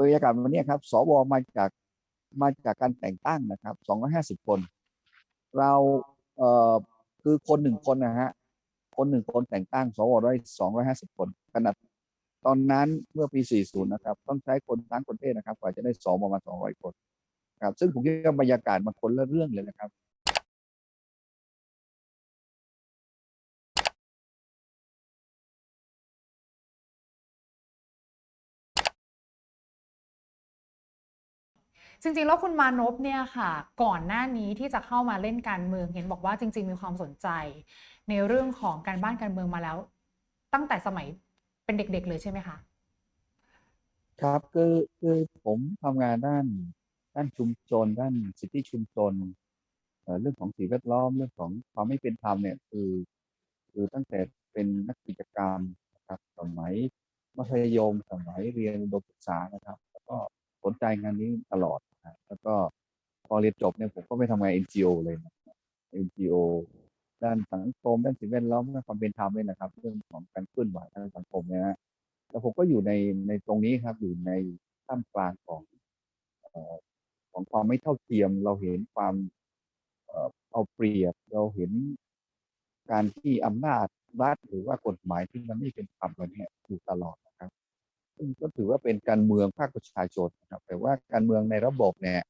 บรรยากาศวันนี้ครับสวมาจากมาจากการแต่งตั้งนะครับ 250 คน เราเอ่อคือคนหนึ่งคนนะฮะคนหนึ่งคนแต่งตั้งสวได้250 คนขนาดตอนนั้นเมื่อปี 40 นะครับ ต้องใช้คนทั้งประเทศนะครับ กว่าจะได้สวมา 200 คนครับซึ่งผมคิดว่าบรรยากาศมันคนละเรื่องเลยนะครับ จริงๆ แล้วคุณมานพเนี่ยค่ะ ก่อนหน้านี้ที่จะเข้ามาเล่นการเมืองเห็นบอกว่าจริง ๆ มีความสนใจ ในเรื่องของการบ้านการเมืองมาแล้ว ตั้งแต่สมัยเป็นเด็ก ๆ เลยใช่ไหมคะครับคือคือผมทำงานด้านด้านชุมชน ด้านสิทธิชุมชนเอ่อเรื่องของสิ่งแวดล้อมเรื่องของความไม่เป็นธรรมเนี่ยคือคือตั้งแต่เป็นนักกิจกรรมนะครับสมัยมัธยมสมัยเรียนอุดมศึกษานะครับ แล้วก็สนใจงานนี้ตลอด นะแล้วก็พอเรียนจบเนี่ยผมก็ไปทำงาน NGO เลยนะ NGO ด้านสังคมด้านสิ่งแวดล้อมด้านความเป็นธรรมเลยนะครับ เรื่องของการเคลื่อนไหวทางสังคมเนี่ยนะแล้วผมก็อยู่ในในตรงนี้ครับอยู่ในท่ามกลางของอของความไม่เท่าเทียม เราเห็นความเอาเปรียบเราเห็นการที่อำนาจรัฐหรือว่ากฎหมายที่มันไม่เป็นธรรมเราเนี่ยอยู่ตลอดนะครับ ซึ่งก็ถือว่าเป็นการเมืองภาคประชาชนนะครับแต่ว่าการเมืองในระบบเนี่ย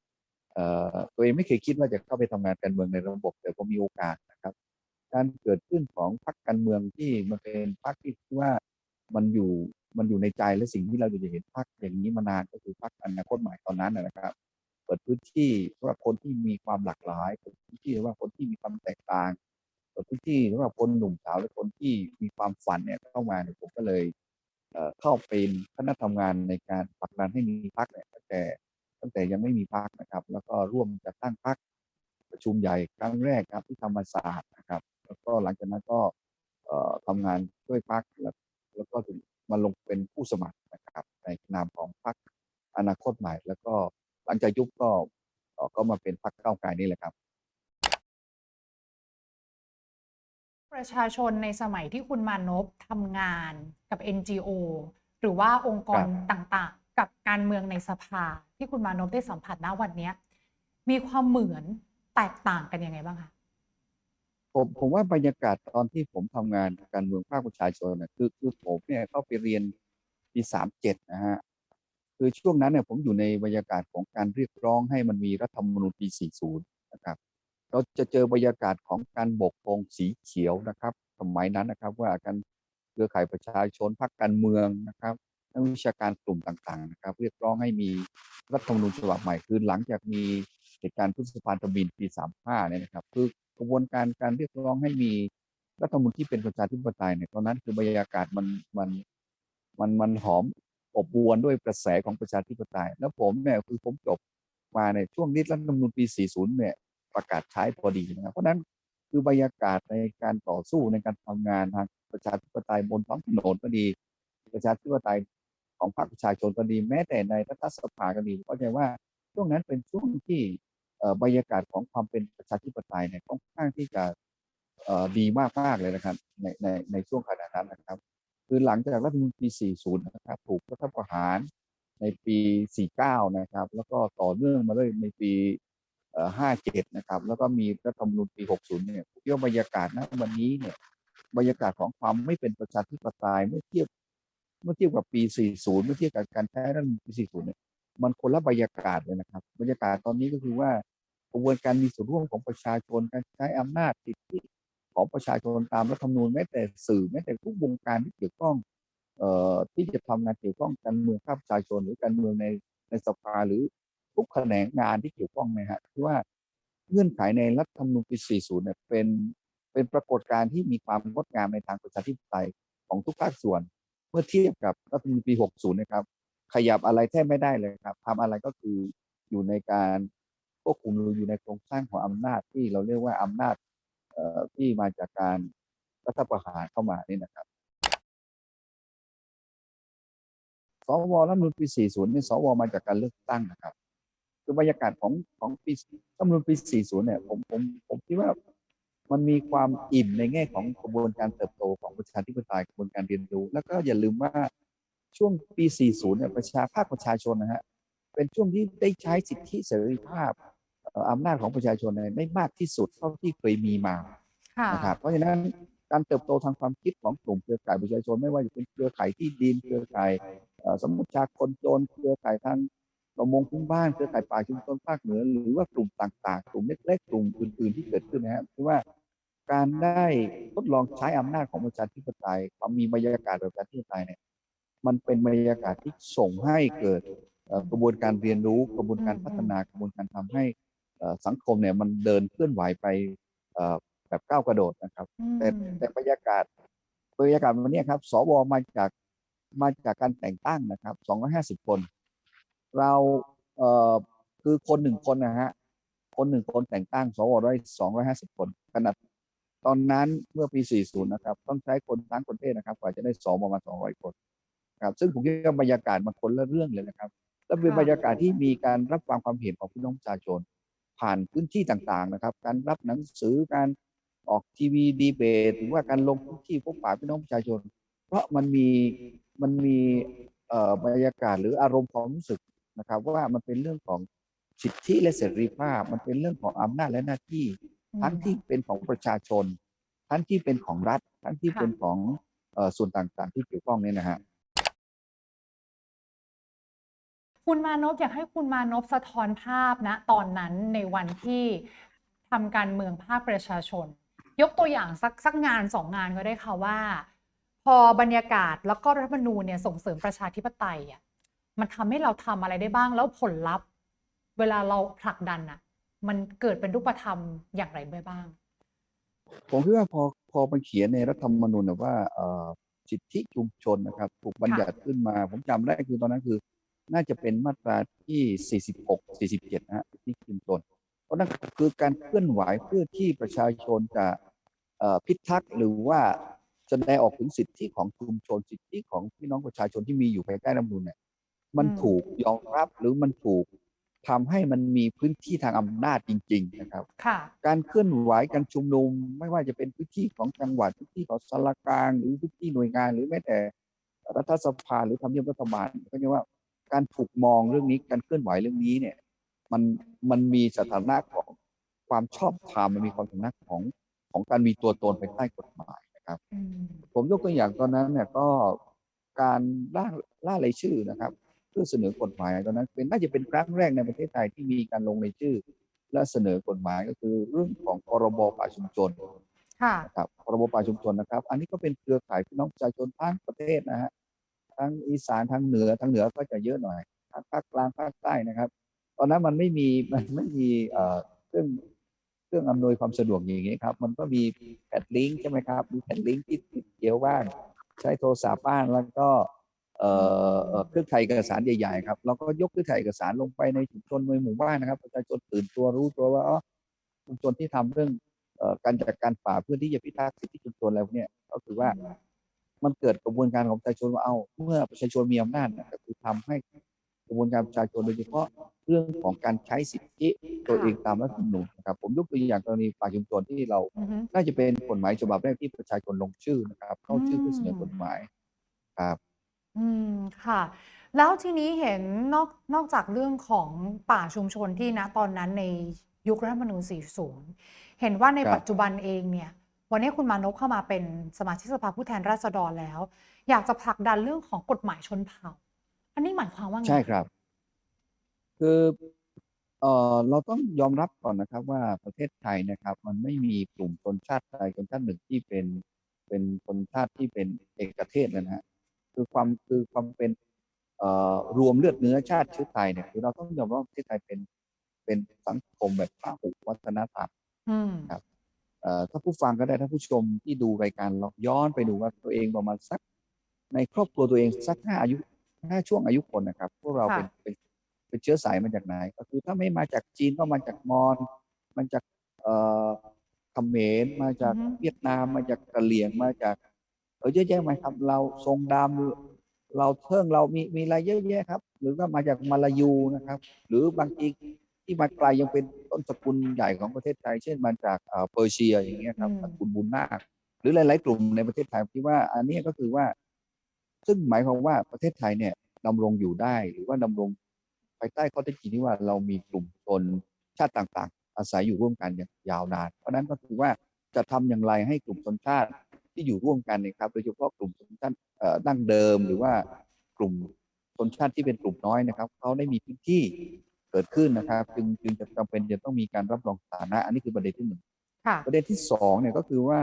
ตัวเองไม่เคยคิดว่าจะเข้าไปทำงานการเมืองในระบบ แต่ก็มีโอกาสนะครับ การเกิดขึ้นของพรรคการเมืองที่มันเป็นพรรคที่ว่ามันอยู่มันอยู่ในใจและสิ่งที่เราจะเห็นพรรคอย่างนี้มานานก็คือพรรคอนาคตใหม่ตอนนั้นนะครับ เปิดพื้นที่สำหรับคนที่มีความหลากหลายเปิดพื้นที่สำหรับคนที่มีความแตกต่างเปิดพื้นที่สำหรับคนหนุ่มสาวและคนที่มีความฝันเนี่ยเข้ามาผมก็เลย เข้าเป็นคณะทำงานในการผลักดันให้มีพรรคเนี่ยตั้งแต่ตั้งแต่ยังไม่มีพรรคนะครับ แล้วก็ร่วมจัดตั้งพรรคประชุมใหญ่ครั้งแรกครับที่ธรรมศาสตร์นะครับ แล้วก็หลังจากนั้นก็เอ่อทำงานช่วยพรรคแล้วแล้วก็ถึงมาลงเป็นผู้สมัครนะครับ ในนามของพรรคอนาคตใหม่ แล้วก็หลังจากยุบก็ก็มาเป็นพรรคก้าไกลนี่แหละครับ ประชาชนในสมัยที่คุณมานพทำงานกับ NGO หรือว่าองค์กรครับต่างๆ กับการเมืองในสภา ที่คุณมานพได้สัมผัสณวันเนี้ยมีความเหมือนแตกต่างกันยังไงบ้างคะผมผมว่าบรรยากาศตอนที่ผมทำงานการเมืองภาคประชาชนนะคือคือผมเนี่ยเข้าไปเรียนปีสามเจ็ดนะฮะคือช่วงนั้นเนี่ยผมอยู่ในบรรยากาศของการเรียกร้องให้มันมีรัฐธรรมนูญปี 40 นะครับ เราจะเจอบรรยากาศของการบกธงสีเขียวนะครับ สมัยนั้นนะครับว่าการเครือข่ายประชาชนพรรคการเมืองนะครับนักวิชาการกลุ่มต่างๆนะครับ เรียกร้องให้มีรัฐธรรมนูญฉบับใหม่คือหลังจากมีเหตุการณ์พฤษภาธมินปี 35เนี่ยนะครับ คือกระบวนการการเรียกร้องให้มีรัฐธรรมนูญที่เป็นประชาธิปไตยเนี่ยตอนนั้นคือบรรยากาศมันมันมันมันหอมอบอวลด้วยกระแสของประชาธิปไตย แล้วผมเนี่ยคือผมจบมาในช่วงนี้รัฐธรรมนูญปี 40 เนี่ย ประกาศใช้พอดีนะครับเพราะฉะนั้นคือบรรยากาศในการต่อสู้ในการทำงานทางประชาธิปไตยบนท้องถนนก็ดี ประชาธิปไตยของพรรคประชาชนก็ดี แม้แต่ในรัฐสภาก็ดีเข้าใจว่าช่วงนั้นเป็นช่วงที่บรรยากาศของความเป็นประชาธิปไตยเนี่ยค่อนข้างที่จะดีมากมากเลยนะครับในในในช่วงขณะนั้นนะครับ คือหลังจากรัฐธรรมนูญปี 40 นะครับ ถูกรัฐประหารในปี 49 นะครับ แล้วก็ต่อเนื่องมาเลยในปี 57 นะครับ แล้วก็มีรัฐธรรมนูญปี 60 เนี่ยผมคิดว่าบรรยากาศณวันนี้เนี่ยบรรยากาศของความไม่เป็นประชาธิปไตยเมื่อเทียบเมื่อเทียบกับปี 40 เมื่อเทียบกับการใช้รัฐธรรมนูญปี 40 เนี่ยมันคนละบรรยากาศเลยนะครับ บรรยากาศตอนนี้ก็คือว่ากระบวนการมีส่วนร่วมของประชาชนการใช้อำนาจสิทธิของประชาชนตามรัฐธรรมนูญแม้แต่สื่อแม้แต่ทุกวงการที่เกี่ยวข้องเอ่อที่จะทำงานเกี่ยวข้องการเมืองภาคประชาชนหรือการเมืองในในสภาหรือ ทุกแขนงงานที่เกี่ยวข้องนะฮะคือว่าเงื่อนไขในรัฐธรรมนูญปี 40 เนี่ยเป็นเป็นปรากฏการณ์ที่มีความงดงามในทางประชาธิปไตยของทุกภาคส่วน เมื่อเทียบกับรัฐธรรมนูญปี 60 นะครับ ขยับอะไรแทบไม่ได้เลยครับทำอะไรก็คืออยู่ในการควบคุมอยู่ในโครงสร้างของอำนาจที่เราเรียกว่าอำนาจที่มาจากการรัฐประหารเข้ามานี่นะครับสวรัฐธรรมนูญปี 40เนี่ยสวมาจากการเลือกตั้งนะครับ คือบรรยากาศของของปีรัฐธรรมนูญปี 40 เนี่ยผมผมผมคิดว่ามันมีความอิ่มในแง่ของกระบวนการเติบโตของประชาธิปไตยกระบวนการเรียนรู้ แล้วก็อย่าลืมว่าช่วงปี 40 เนี่ยประชาภาคประชาชนนะฮะเป็นช่วงที่ได้ใช้สิทธิเสรีภาพเอ่ออำนาจของประชาชนเนี่ยได้มากที่สุดเท่าที่เคยมีมาค่ะนะครับเพราะฉะนั้นการเติบโตทางความคิดของกลุ่มเครือข่ายประชาชนไม่ว่าจะเป็นเครือข่ายที่ดินเครือข่ายเอ่อสมมติชาคนจนเครือข่ายทาง ประมงพื้นบ้านเครือข่ายป่าชุมชนภาคเหนือ หรือว่ากลุ่มต่างๆ กลุ่มเล็กๆกลุ่มอื่น ๆที่เกิดขึ้นนะครับคือว่าการได้ทดลองใช้อำนาจของประชาธิปไตยความมีบรรยากาศแบบประชาธิปไตยเนี่ยมันเป็นบรรยากาศที่ส่งให้เกิดเอ่อกระบวนการเรียนรู้กระบวนการอืมพัฒนากระบวนการทำให้เอ่อสังคมเนี่ยมันเดินเคลื่อนไหวไปเอ่อแบบก้าวกระโดดนะครับอืมแต่แต่บรรยากาศบรรยากาศวันนี้ครับสวมาจากมาจากการแต่งตั้งนะครับ 250 คน เราเอ่อคือคนหนึ่งคนนะฮะคนหนึ่งคนแต่งตั้งสวได้250คนขนาดตอนนั้นเมื่อปี 40 นะครับ ต้องใช้คนทั้งประเทศนะครับ กว่าจะได้สองประมาณ 200 คนครับ ซึ่งผมคิดว่าบรรยากาศมันคนละเรื่องเลยนะครับ และเป็นบรรยากาศที่มีการรับฟังความเห็นของพี่น้องประชาชน ผ่านพื้นที่ต่างๆนะครับ การรับหนังสือการออกทีวีดีเบตหรือว่าการลงพื้นที่พบปะพี่น้องประชาชน เพราะมันมีมันมีเอ่อบรรยากาศหรืออารมณ์ความรู้สึก นะครับ ว่ามันเป็นเรื่องของสิทธิและเสรีภาพ มันเป็นเรื่องของอำนาจและหน้าที่ ทั้งที่เป็นของประชาชน ทั้งที่เป็นของรัฐ ทั้งที่ค่ะเป็นของเอ่อส่วนต่างๆ ที่เกี่ยวข้องเนี่ยนะฮะคุณมานพอยากให้คุณมานพสะท้อนภาพนะตอนนั้นในวันที่ทำการเมืองภาคประชาชน ยกตัวอย่างสักสักงานสองงานก็ได้ค่ะว่า พอบรรยากาศแล้วก็รัฐธรรมนูญเนี่ยส่งเสริมประชาธิปไตยอะ มันทำให้เราทำอะไรได้บ้างแล้วผลลัพธ์ เวลาเราผลักดันอะมันเกิดเป็นรูปธรรมอย่างไรได้บ้าง ผมคิดว่าพอพอมันเขียนในรัฐธรรมนูญนะว่าเอ่อสิทธิชุมชนนะครับถูกบัญญัติขึ้นมา ผมจำได้คือตอนนั้นคือ น่าจะเป็นมาตราที่ 46 47 นะฮะสิทธิชุมชน เพราะนั่นคือการเคลื่อนไหวเพื่อที่ประชาชนจะเอ่อพิทักษ์หรือว่าแสดงออกถึงสิทธิของชุมชนสิทธิของพี่น้องประชาชนที่มีอยู่ภายใต้รัฐธรรมนูญเนี่ย มันอืมถูกยอมรับหรือมันถูกทำให้มันมีพื้นที่ทางอำนาจจริง ๆ นะครับค่ะการเคลื่อนไหวการชุมนุม ไม่ว่าจะเป็นพื้นที่ของจังหวัดพื้นที่ของสารกลางหรือพื้นที่หน่วยงาน หรือแม้แต่รัฐสภาหรือทำเนียบรัฐบาลก็เรียกว่าการถูกมองเรื่องนี้การเคลื่อนไหวเรื่องนี้เนี่ย มันมันมีสถานะของความชอบธรรมมันมีความสถานะของของการมีตัวตนภายใต้กฎหมายนะครับอืมผมยกตัวอย่างตอนนั้นเนี่ยก็การล่าล่ารายชื่อนะครับ เพื่อเสนอกฎหมายตอนนั้น เป็นน่าจะเป็นครั้งแรกในประเทศไทยที่มีการลงรายชื่อ และเสนอกฎหมายก็คือเรื่องของพรบป่าชุมชนค่ะนะครับพรบป่าชุมชนนะครับ อันนี้ก็เป็นเครือข่ายพี่น้องประชาชนทั้งประเทศนะฮะทั้งอีสานทั้งเหนือทั้งเหนือก็จะเยอะหน่อยภาคภาคกลางภาคใต้นะครับ ตอนนั้นมันไม่มีมันไม่มีเอ่อเครื่องเครื่องอำนวยความสะดวกอย่างนี้ครับ มันก็มีแพดลิงก์ใช่ไหมครับ มีแพดลิงก์ที่ติดเกี่ยวบ้าง ใช้โทรศัพท์บ้างแล้วก็ เอ่อเอ่อเครื่องถ่ายเอกสารใหญ่ๆครับเราก็ยกเครื่องถ่ายเอกสารลงไปในชุมชนในหมู่บ้านนะครับประชาชนตื่นตัวรู้ตัวว่าอ๋อชุมชนที่ทำเรื่องเอ่อการจัดการป่าเพื่อที่จะพิทักษ์สิทธิชุมชนแล้วเนี่ยก็คือว่ามันเกิดกระบวนการของประชาชนว่าเอาเมื่อประชาชนมีอำนาจเนยก็คือทำให้กระบวนการประชาชนโดยเฉพาะเรื่องของการใช้สิทธิตัวเองตามรัฐธรรมนูญนะครับ ผมยกตัวอย่างกรณีป่าชุมชนที่เราอือฮึน่าจะเป็นกฎหมายฉบับแรกที่ประชาชนลงชื่อนะครับ เข้าชื่อเพื่อเสนอกฎหมายครับ อืม ค่ะ แล้วทีนี้เห็นนอกนอกจากเรื่องของป่าชุมชนที่นะตอนนั้นในยุครัฐธรรมนูญ 40 เห็นว่าในครับ ปัจจุบันเองเนี่ย วันนี้คุณมานพเข้ามาเป็นสมาชิกสภาผู้แทนราษฎรแล้ว อยากจะผลักดันเรื่องของกฎหมายชนเผ่า อันนี้หมายความว่าไงใช่ครับ คือเอ่อเราต้องยอมรับก่อนนะครับว่าประเทศไทยนะครับ มันไม่มีกลุ่มชนชาติใดชนชาติหนึ่งที่เป็นเป็นชนชาติที่เป็นเอกเทศนะฮะ คือความคือความเป็นเอ่อรวมเลือดเนื้อชาติเชื้อไทยเนี่ยคือเราต้องยอมรับว่าประเทศไทยเป็นเป็นสังคมแบบพหุวัฒนธรรมอืมเอ่อถ้าผู้ฟังก็ได้ถ้าผู้ชมที่ดูรายการเราย้อนไปดูว่าตัวเองประมาณสัก ในครอบครัวตัวเองสักห้าอายุห้าช่วงอายุคนนะครับ พวกเราเป็นค่ะเป็นเป็นเชื้อสายมาจากไหน ก็คือถ้าไม่มาจากจีนก็มาจากมอญมาจากเอ่อเขมรมาจากอือฮึเวียดนามมาจากกะเหรี่ยงมาจาก เออเยอะแยะไหมครับ เราทรงดำเราเทิงเรามีมีอะไรเยอะแยะครับ หรือว่ามาจากมาลายูนะครับ หรือบางทีที่มาไกลยังเป็นต้นสกุลใหญ่ของประเทศไทย เช่นมาจากเอ่อเปอร์เซียอย่างเงี้ยครับอืมตระกูลบุญนาคหรือหลาย ๆ กลุ่มในประเทศไทยที่ว่า อันนี้ก็คือว่า ซึ่งหมายความว่าประเทศไทยเนี่ยดำรงอยู่ได้ หรือว่าดำรงภายใต้ข้อเท็จจริงที่ว่าเรามีกลุ่มชนชาติต่าง ๆ อาศัยอยู่ร่วมกันอย่างยาวนาน เพราะฉะนั้นก็คือว่าจะทำอย่างไรให้กลุ่มชนชาติ ที่อยู่ร่วมกันเนยครับ โดยเฉพาะกลุ่มชนชาติเอ่อดั้งเดิม หรือว่ากลุ่มชนชาติที่เป็นกลุ่มน้อยนะครับเขาได้มีพื้นที่เกิดขึ้นนะครับจึงจึงจะจำเป็นจะต้องมีการรับรองสถานะ อันนี้คือประเด็นที่หนึ่งค่ะประเด็นที่สองเนี่ยก็คือว่า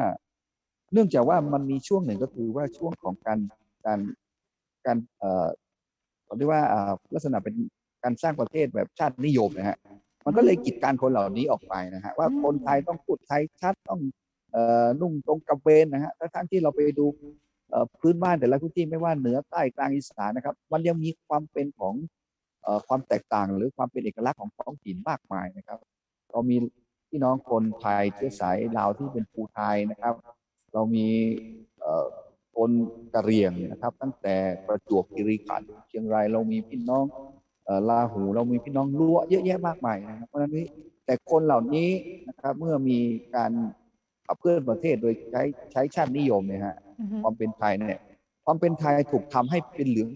เนื่องจากว่ามันมีช่วงหนึ่งก็คือว่าช่วงของการการการเอ่อเราเรียกว่าอ่าลักษณะเป็นการสร้างประเทศแบบชาตินิยมนะฮะมันก็เลยกีดกันคนเหล่านี้ออกไปนะฮะว่าอืมคนไทยต้องพูดไทยชัดต้องเอ่อ นุ่งตรงกระเบนนะฮะทั้งที่เราไปดูพื้นบ้านแต่ละพื้นที่ไม่ว่าเหนือใต้กลางอีสานนะครับ มันยังมีความเป็นของอความแตกต่างหรือความเป็นเอกลักษณ์ของท้องถิ่นมากมายนะครับเรามีพี่น้องคนไทยเชื้อสายลาวที่เป็นภูไทยนะครับ เรามีคนกะเหรี่ยงนะครับ ตั้งแต่ประจวบคีรีขันธ์เชียงรายเรามีพี่น้องลาหูเรามีพี่น้องล้วเยอะแยะมากมายนะครับเพราะฉะนั้นนี่แต่คนเหล่านี้นะครับเมื่อมีการ เคลื่อนประเทศโดยใช้ใช้ชาตินิยมเนี่ยฮะอือฮึความเป็นไทยเนี่ยความเป็นไทยถูกทำให้เป็นเหลือง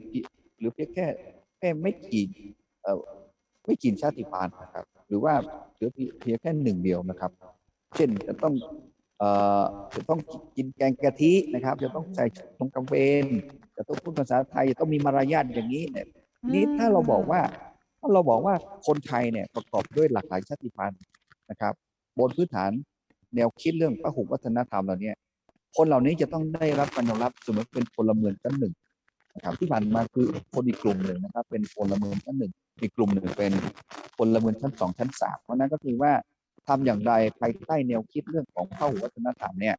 หรือเพียงแค่แค่ไม่กี่เอ่อไม่กี่ชาติพันธุ์นะครับ หรือว่าเหลือเพียงแค่หนึ่งเดียวนะครับ เช่นจะต้องเอ่อจะต้องกินแกงกะทินะครับ จะต้องใส่ตรงกำเบนจะต้องพูดภาษาไทยจะต้องมีมารยาทอย่างนี้เนี่ยทีนี้ถ้าเราบอกว่าถ้าเราบอกว่าคนไทยเนี่ยประกอบด้วยหลากหลายชาติพันธุ์นะครับ บนพื้นฐาน แนวคิดเรื่องพหุวัฒนธรรมเหล่านี้คนเหล่านี้จะต้องได้รับการยอมรับเสมอเป็นพลเมืองชั้นหนึ่งนะครับที่ผ่านมาคือคนอีกกลุ่มหนึ่งนะครับ เป็นพลเมืองชั้นหนึ่งอีกกลุ่มหนึ่งเป็นพลเมืองชั้นสองชั้นสามเพราะฉะนั้นก็คือว่าทำอย่างไรภายใต้แนวคิดเรื่องของพหุวัฒนธรรมเนี่ย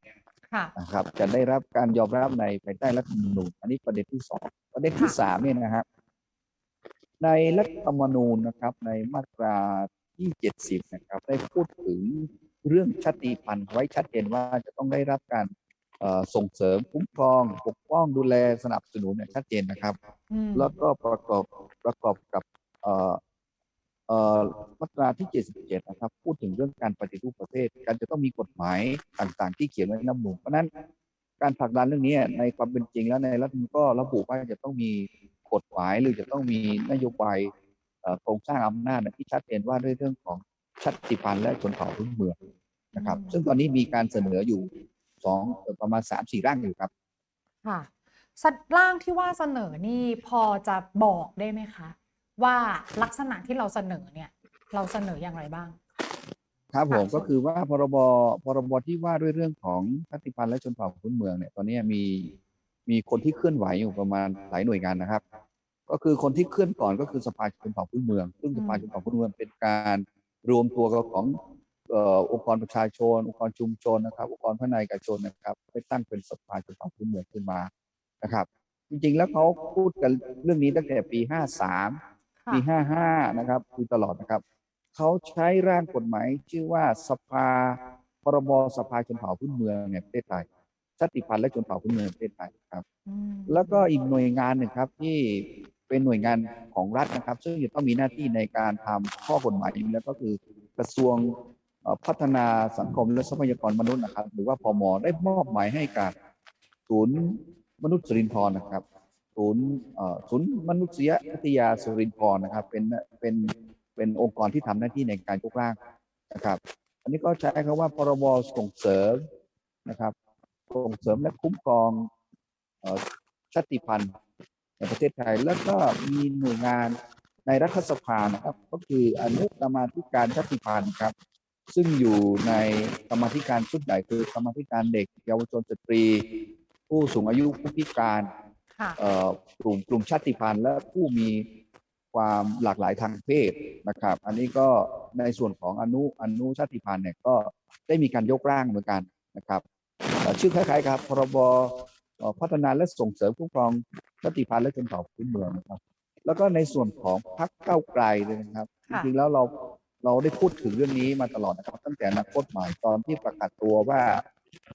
ค่ะนะครับจะได้รับการยอมรับในภายใต้รัฐธรรมนูญอันนี้ประเด็นที่สองประเด็นที่สามเนี่ยนะครับในรัฐธรรมนูญนะครับในมาตราที่เจ็ดสิบนะครับได้พูดถึง เรื่องชาติพันธุ์ไว้ชัดเจนว่าจะต้องได้รับการเอ่อส่งเสริมคุ้มครอง ปกป้องดูแลสนับสนุนเนี่ยชัดเจนนะครับอืมแล้วก็ประกอบประกอบกับเอ่อเอ่อมาตราที่ 77 นะครับ พูดถึงเรื่องการปฏิรูปประเทศ การจะต้องมีกฎหมายต่างๆ ที่เขียนไว้ในรัฐธรรมนูญเพราะฉะนั้นการผลักดันเรื่องนี้ในความเป็นจริงแล้วในรัฐธรรมนูญก็ระบุว่าจะต้องมีกฎหมายหรือจะต้องมีนโยบายเอ่อโครงสร้างอำนาจที่ชัดเจนว่าด้วยเรื่องของ ชาติพันธุ์และชนเผ่าพื้นเมืองนะครับ ซึ่งตอนนี้มีการเสนออยู่สองเอ่อประมาณสามสี่ร่างอยู่ครับ ค่ะสัดร่างที่ว่าเสนอนี่พอจะบอกได้ไหมคะ ว่าลักษณะที่เราเสนอเนี่ย เราเสนออย่างไรบ้าง ครับผมค่ะก็คือว่าพรบพรบที่ว่าด้วยเรื่องของชาติพันธุ์และชนเผ่าพื้นเมืองเนี่ยตอนนี้มีมีคนที่เคลื่อนไหวอยู่ประมาณหลายหน่วยงานนะครับ ก็คือคนที่เคลื่อนก่อนก็คือสภาชนเผ่าพื้นเมือง ซึ่งสภาชนเผ่าพื้นเมืองเป็นการ รวมตัวกันของเอ่อองค์กรประชาชน องค์กรชุมชนนะครับ องค์กรพัฒนาเอกชนนะครับไปตั้งเป็นสภาชนเผ่าพื้นเมืองขึ้นมานะครับ จริงๆแล้วเขาพูดกันเรื่องนี้ตั้งแต่ปี 53ค่ะปี 55 นะครับคือตลอดนะครับเขาใช้ร่างกฎหมายชื่อว่าสภาพรบสภาชนเผ่าพื้นเมืองในประเทศไทยชาติพันธุ์และชนเผ่าพื้นเมืองในประเทศไทยครับอืมแล้วก็อีกหน่วยงานหนึ่งครับที่ เป็นหน่วยงานของรัฐนะครับ ซึ่งจะต้องมีหน้าที่ในการทำข้อกฎหมายนี้แล้วก็คือกระทรวงพัฒนาสังคมและทรัพยากรมนุษย์นะครับ หรือว่าพมได้มอบหมายให้กับศูนย์มนุษย์สุรินทร์นะครับศูนย์ศูนย์มนุษยวิทยาสุรินทร์นะครับ เป็นเป็นเป็นองค์กรที่ทำหน้าที่ในการยกร่างนะครับ อันนี้ก็ใช้คำว่าพรบส่งเสริมนะครับ ส่งเสริมและคุ้มครองชาติพันธุ์ ในประเทศไทย แล้วก็มีหน่วยงานในรัฐสภานะครับ ก็คืออนุกรรมาธิการชาติพันธุ์ครับ ซึ่งอยู่ในกรรมาธิการชุดใหญ่คือกรรมาธิการเด็ก เยาวชนสตรี ผู้สูงอายุผู้พิการค่ะเอ่อกลุ่มกลุ่มชาติพันธุ์ และผู้มีความหลากหลายทางเพศนะครับ อันนี้ก็ในส่วนของอนุอนุชาติพันธุ์เนี่ยก็ได้มีการยกร่างเหมือนกันนะครับเอ่อชื่อคล้ายๆครับพรบเอ่อ พัฒนาและส่งเสริมคุ้มครองชาติพันธุ์และชนเผ่าพื้นเมืองนะครับ แล้วก็ในส่วนของพรรคก้าวไกลเลยนะครับจค่ะริงๆแล้วเราเราได้พูดถึงเรื่องนี้มาตลอดนะครับ ตั้งแต่อนาคตใหม่ตอนที่ประกาศตัวว่า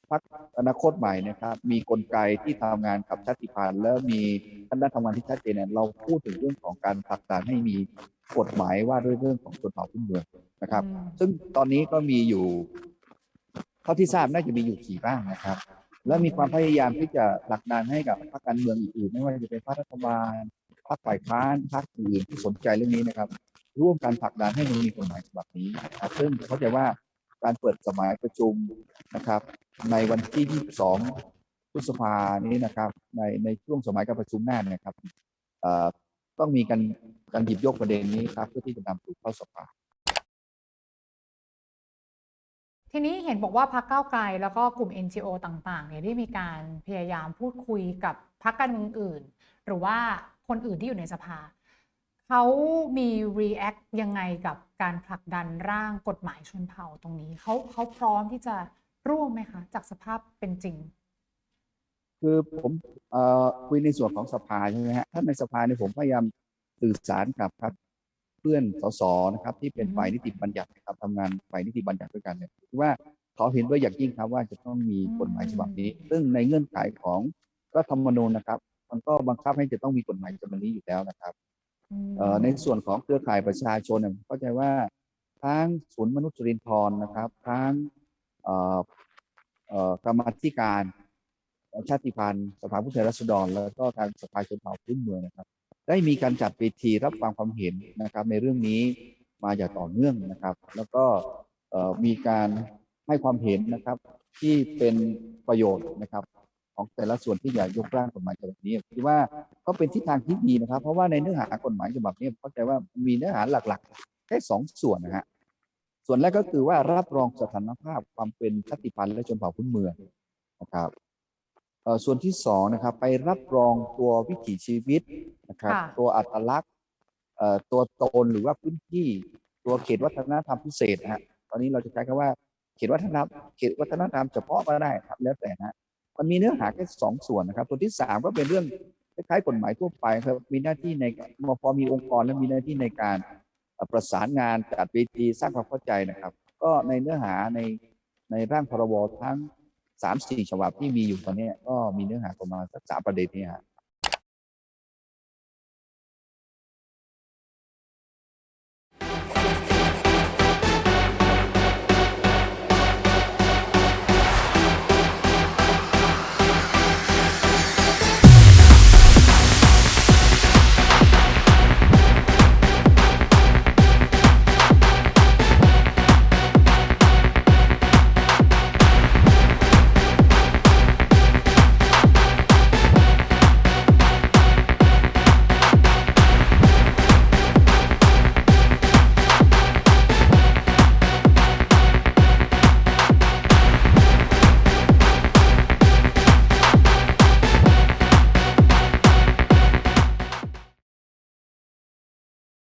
พรรคอนาคตใหม่นะครับ มีกลไกที่ทำงานกับชาติพันธุ์ แล้วมีคณะทำงานที่ชัดเจนเนี่ยเราพูดถึงเรื่องของการผลักดันให้มีกฎหมายว่าด้วยเรื่องของชนเผ่าพื้นเมืองนะครับอืมซึ่งตอนนี้ก็มีอยู่ เท่าที่ทราบน่าจะมีอยู่สี่ร่างนะครับ และมีความพยายามที่จะผลักดันให้กับพรรคการเมืองอื่นๆไม่ว่าจะเป็นพรรครัฐบาลพรรคฝ่ายค้านพรรคอื่นที่สนใจเรื่องนี้นะครับ ร่วมกันผลักดันให้มันมีกฎหมายฉบับนี้นะครับซึ่งเข้าใจว่าการเปิดสมัยประชุมนะครับ ในวันที่ 22 พฤษภานี้นะครับ ในในช่วงสมัยการประชุมหน้านนะครับต้องมีการการหยิบยกประเด็นนี้ครับเพื่อที่จะนำสู่เข้าสภา ทีนี้เห็นบอกว่าพรรคก้าวไกลแล้วก็กลุ่ม NGO ต่างๆเนี่ยได้มีการพยายามพูดคุยกับพรรคการเมืองอื่น หรือว่าคนอื่นที่อยู่ในสภาเขามี react ยังไงกับการผลักดันร่างกฎหมายชนเผ่าตรงนี้เขาเขาพร้อมที่จะร่วมไหมคะ จากสภาพเป็นจริง คือผมเอ่อคุยในส่วนของสภาใช่ไหมฮะถ้านในสภาเนี่ยผมพยายามสื่อสารกับครับ พื่อนสสนะครับ ที่เป็นอือฮึฝ่ายนิติบัญญัตินะครับทำงานฝ่ายนิติบัญญัติด้วยกันเนี่ยคือว่าเขาเห็นด้วยอย่างยิ่งครับว่าจะต้องมีกฎหมายฉบับนี้ ซึ่งในเงื่อนไขของรัฐธรรมนูญนะครับ มันก็บังคับให้จะต้องมีกฎหมายฉบับนี้อยู่แล้วนะครับมเอ่อในส่วนของเครือข่ายประชาชนเนี่ยผมเข้าใจว่าทั้งศูนย์มนุษยรินทรนะครับทั้งเอ่อเอ่อกรรมาธิการชาติพันธุ์สภาผู้แทนราษฎร แล้วก็ทางสภาชนเผ่าพื้นเมืองนะครับ ได้มีการจัดเวทีรับฟังความเห็นนะครับ ในเรื่องนี้มาอย่างต่อเนื่องนะครับ แล้วก็มีการให้ความเห็นนะครับที่เป็นประโยชน์นะครับ ของแต่ละส่วนที่อยากยกร่างกฎหมายฉบับนี้คิดว่าก็เป็นทิศทางที่ดีนะครับ เพราะว่าในเนื้อหากฎหมายฉบับนี้เข้าใจว่ามีเนื้อหาหลักๆแค่สองส่วนนะฮะส่วนแรกก็คือว่ารับรองสถานภาพความเป็นชาติพันธุ์และชนเผ่าพื้นเมืองนะครับ ส่วนที่สองนะครับไปรับรองตัววิถีชีวิตนะครับค่ะตัวอัตลักษณ์เอ่อตัวตนหรือว่าพื้นที่ตัวเขตวัฒนธรรมพิเศษนะฮะตอนนี้เราจะใช้คำว่าเขตวัฒนธรรมเขตวัฒนธรรมเฉพาะก็ได้ครับแล้วแต่นะฮะมันมีเนื้อหาแค่สองส่วนนะครับส่วนที่สามก็เป็นเรื่องคล้ายๆกฎหมายทั่วไปครับมีหน้าที่ในมพอมีองค์กรและมีหน้าที่ในการเอ่อประสานงานจัดเวทีสร้างความเข้าใจนะครับ ก็ในเนื้อหาในในร่างพรบทั้ง สามสี่ฉบับที่มีอยู่ตอนนี้ก็มีเนื้อหาประมาณสักสามประเด็นนี้ฮะ